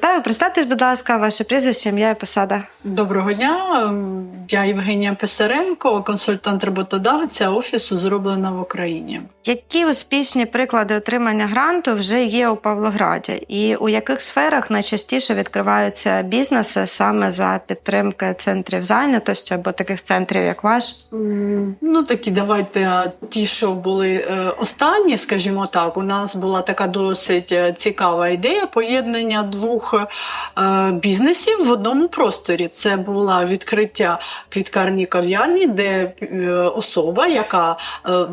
Вітаю, представтесь, будь ласка, ваше прізвище, ім'я і посада. Доброго дня. Ем, Я Євгенія Писаренко, консультант роботодавця офісу зроблена в Україні. Які успішні приклади отримання гранту вже є у Павлограді, і у яких сферах найчастіше відкриваються бізнеси саме за підтримки центрів зайнятості або таких центрів, як ваш? Ну такі давайте ті, що були е, останні, скажімо так. У нас була така досить е, цікава ідея поєднання двох е, бізнесів в одному просторі. Це було відкриття квіткарні кав'ярні, де е, особа, яка е,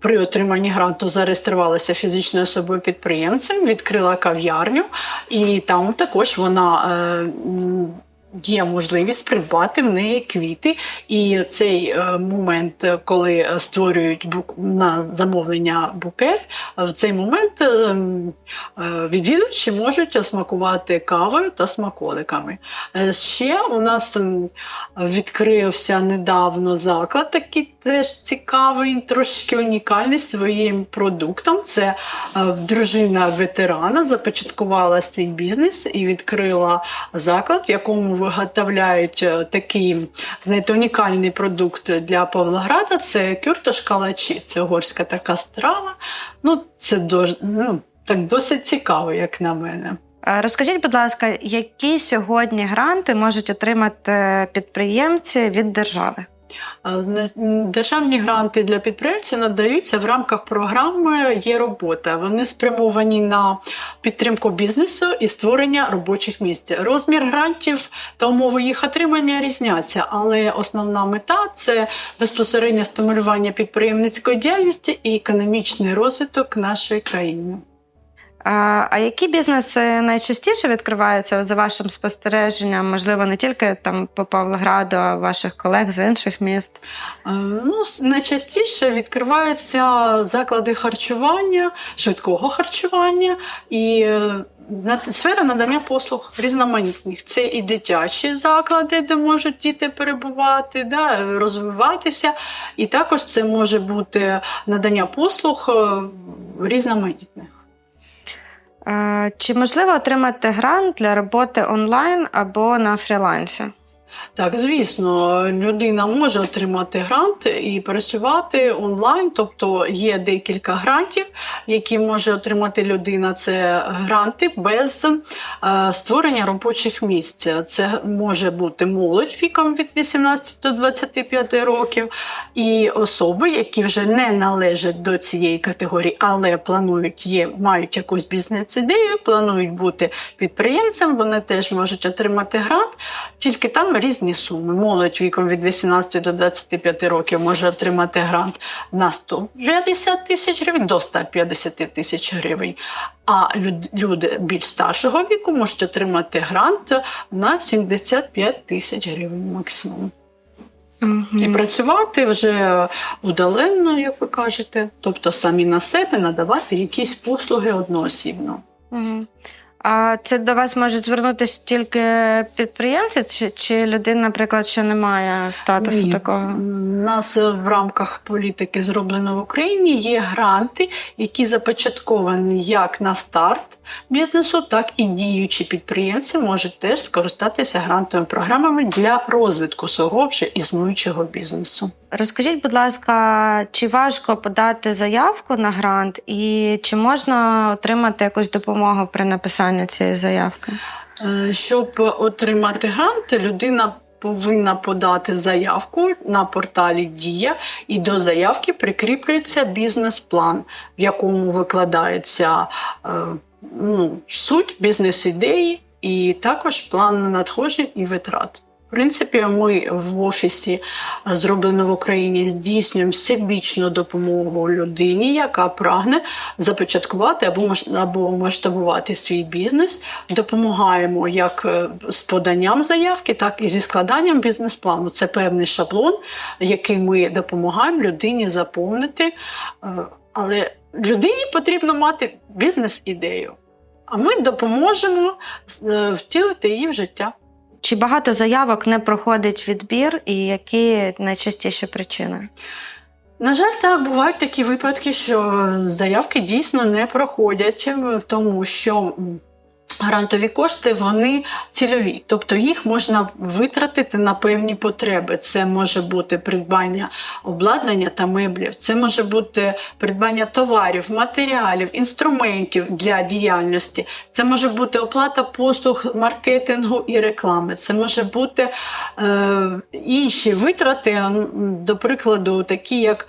при отриманні гранту зареєструвалася фізичною особою підприємцем, відкрила кав'ярню, і там також вона. Є можливість придбати в неї квіти, і цей е, момент, е, коли створюють бук на замовлення букет, е, в цей момент відвідувачі можуть смакувати кавою та смаколиками. Ще у нас відкрився недавно заклад, такий теж цікавий, трошки унікальний своїм продуктом. Це дружина ветерана започаткувала свій бізнес і відкрила заклад, в якому виготовляють е, такий знаєте, унікальний продукт для Павлограда. Це кюртош калачі. Це угорська така страва. Ну, це дож, ну, так досить цікаво, як на мене. Е, Розкажіть, будь ласка, які сьогодні гранти можуть отримати підприємці від держави? Державні гранти для підприємців надаються в рамках програми Є робота. Вони спрямовані на підтримку бізнесу і створення робочих місць. Розмір грантів та умови їх отримання різняться, але основна мета це безпосередньо стимулювання підприємницької діяльності і економічний розвиток нашої країни. А, які бізнеси найчастіше відкриваються от за вашим спостереженням? Можливо, не тільки там по Павлограду, а ваших колег з інших міст? Е, Ну, найчастіше відкриваються заклади харчування, швидкого харчування і е, сфера надання послуг різноманітних. Це і дитячі заклади, де можуть діти перебувати, да, розвиватися. І також це може бути надання послуг е, різноманітних. Чи можливо отримати грант для роботи онлайн або на фрілансі? Так, звісно, людина може отримати грант і працювати онлайн, тобто є декілька грантів, які може отримати людина. Це гранти без е, створення робочих місць. Це може бути молодь віком від 18 до 25 років, і особи, які вже не належать до цієї категорії, але планують є, мають якусь бізнес-ідею, планують бути підприємцем. Вони теж можуть отримати грант, тільки там різні суми. Молодь віком від 18 до 25 років може отримати грант на 150 тисяч гривень до 150 тисяч гривень. А люди більш старшого віку можуть отримати грант на 75 тисяч гривень максимум. І працювати вже удаленно, як ви кажете, тобто самі на себе надавати якісь послуги одноосібно. Мгм. А це до вас можуть звернутися тільки підприємці, чи, чи людина, наприклад, ще не має статусу Ні. такого? У нас в рамках політики зроблено в Україні є гранти, які започатковані як на старт бізнесу, так і діючі підприємці можуть теж скористатися грантовими програмами для розвитку свого вже існуючого бізнесу. Розкажіть, будь ласка, чи важко подати заявку на грант, і чи можна отримати якусь допомогу при написанні цієї заявки? Е, Щоб отримати грант, людина повинна подати заявку на порталі Дія, і до заявки прикріплюється бізнес-план, в якому викладається е, ну, суть бізнес-ідеї і також план надходжень і витрат. В принципі, ми в офісі е, зроблено в Україні здійснюємо всебічну допомогу людині, яка прагне започаткувати або або масштабувати свій бізнес. Допомагаємо як е, з поданням заявки, так і зі складанням бізнес-плану. Це певний шаблон, який ми допомагаємо людині заповнити. Е, Але людині потрібно мати бізнес-ідею. А ми допоможемо втілити її в життя. Чи багато заявок не проходить відбір, і які найчастіші причини? На жаль, так бувають такі випадки, що заявки дійсно не проходять, тому що Грантові кошти вони цільові, тобто їх можна витратити на певні потреби. Це може бути придбання обладнання та меблів, це може бути придбання товарів, матеріалів, інструментів для діяльності, це може бути оплата послуг маркетингу і реклами, це може бути е, інші витрати, до прикладу, такі як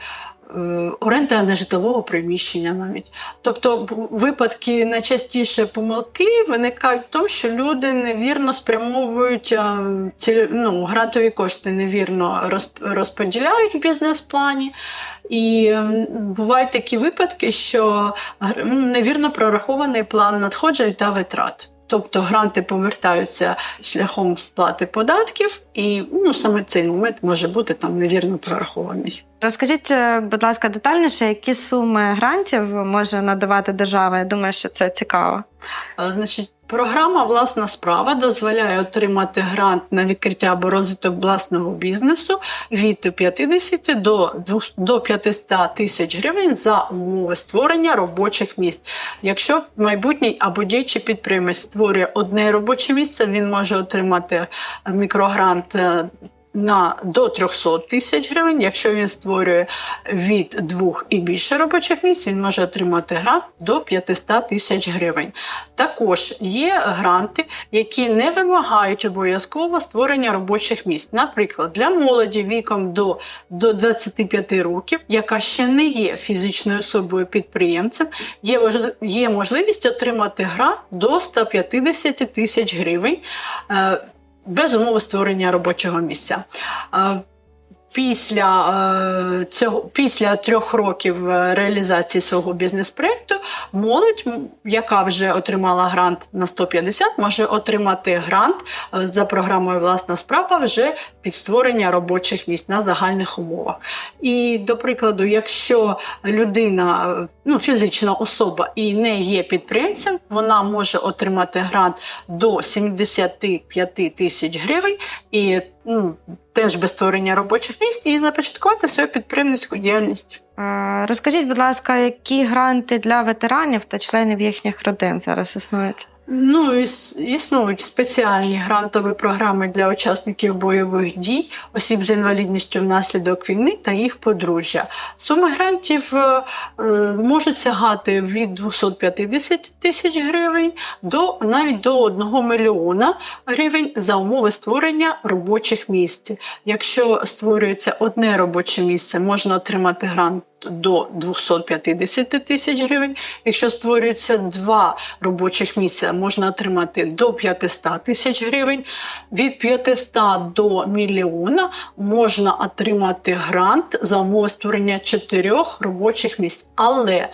оренда нежитлового приміщення навіть. Тобто випадки найчастіше помилки виникають в тому, що люди невірно спрямовують а, ці, ну, грантові кошти, невірно розп- розподіляють в бізнес-плані. І бувають такі випадки, що невірно прорахований план надходжень та витрат. Тобто гранти повертаються шляхом сплати податків, і ну, саме цей момент може бути там невірно прорахований. Розкажіть, е, будь ласка, детальніше, які суми грантів може надавати держава? Я думаю, що це цікаво. Е, Значить, програма Власна справа дозволяє отримати грант на відкриття або розвиток власного бізнесу від 50 до 200 до 500 тисяч гривень за умови створення робочих місць. Якщо майбутній або діючий підприємець створює одне робоче місце, він може отримати мікрогрант. Е, На до 300 тисяч гривень. Якщо він створює від двох і більше робочих місць, він може отримати грант до 500 тисяч гривень. Також є гранти, які не вимагають обов'язково створення робочих місць. Наприклад, для молоді віком до, до 25 років, яка ще не є фізичною особою підприємцем, є, є можливість отримати грант до 150 тисяч гривень. Без умови створення робочого місця. Після, е, цього, після трьох років е, реалізації свого бізнес-проєкту молодь, яка вже отримала грант на 150, може отримати грант е, за програмою Власна справа вже під створення робочих місць на загальних умовах. І, до прикладу, якщо людина, е, ну, фізична особа і не є підприємцем, вона може отримати грант до 75 тисяч гривень і теж без створення робочих місць і започаткувати свою підприємницьку діяльність. Розкажіть, будь ласка, які гранти для ветеранів та членів їхніх родин зараз існують? Ну, іс- існують спеціальні грантові програми для учасників бойових дій, осіб з інвалідністю внаслідок війни та їх подружжя. Суми грантів е, е, можуть сягати від 250 тисяч гривень до навіть до 1 мільйона гривень за умови створення робочих місць. Якщо створюється одне робоче місце, можна отримати грант до 250 тисяч гривень. Якщо створюється два робочих місця, можна отримати до 500 тисяч гривень. Від 500 до мільйона можна отримати грант за умови створення чотирьох робочих місць. Але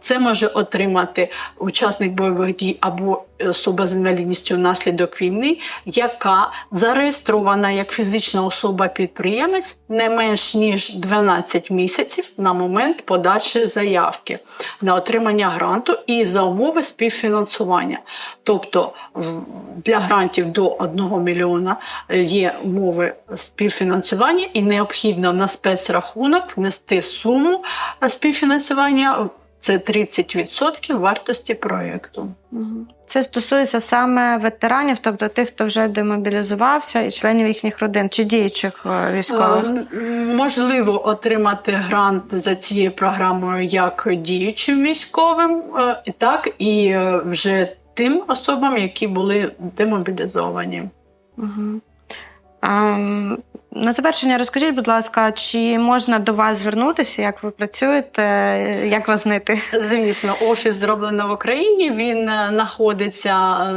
це може отримати учасник бойових дій або особа з інвалідністю внаслідок війни, яка зареєстрована як фізична особа-підприємець не менш ніж 12 місяців на момент подачі заявки на отримання гранту і за умови співфінансування. Тобто для грантів до 1 мільйона е, є умови співфінансування, і необхідно на спецрахунок внести суму е, співфінансування. Це 30% вартості проєкту. Це стосується саме ветеранів, тобто тих, хто вже демобілізувався, і членів їхніх родин чи діючих е, військових. Е, Можливо отримати грант за цією програмою як діючим військовим, е, так і вже тим особам, які були демобілізовані. Угу. А, на завершення розкажіть, будь ласка, чи можна до вас звернутися, як ви працюєте, як вас знайти? Звісно, офіс зроблено в Україні. Він е, знаходиться е,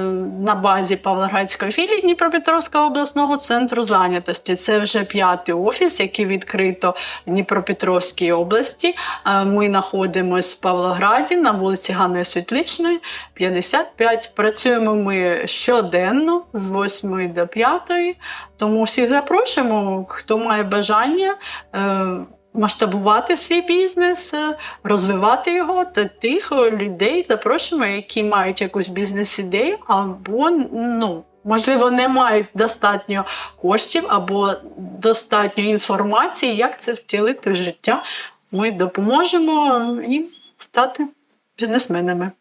на базі Павлоградської філії Дніпропетровського обласного центру зайнятості. Це вже п'ятий офіс, який відкрито в Дніпропетровській області. Е, Ми знаходимося в Павлограді на вулиці Ганної Світличної, 55. Працюємо ми щоденно з 8 до 5. Тому всіх запрошуємо, хто має бажання. е, масштабувати свій бізнес, е, розвивати його та тих е, людей запрошуємо, які мають якусь бізнес-ідею, або ну. Можливо, не мають достатньо коштів або достатньо інформації, як це втілити в життя. Ми допоможемо їм стати бізнесменами.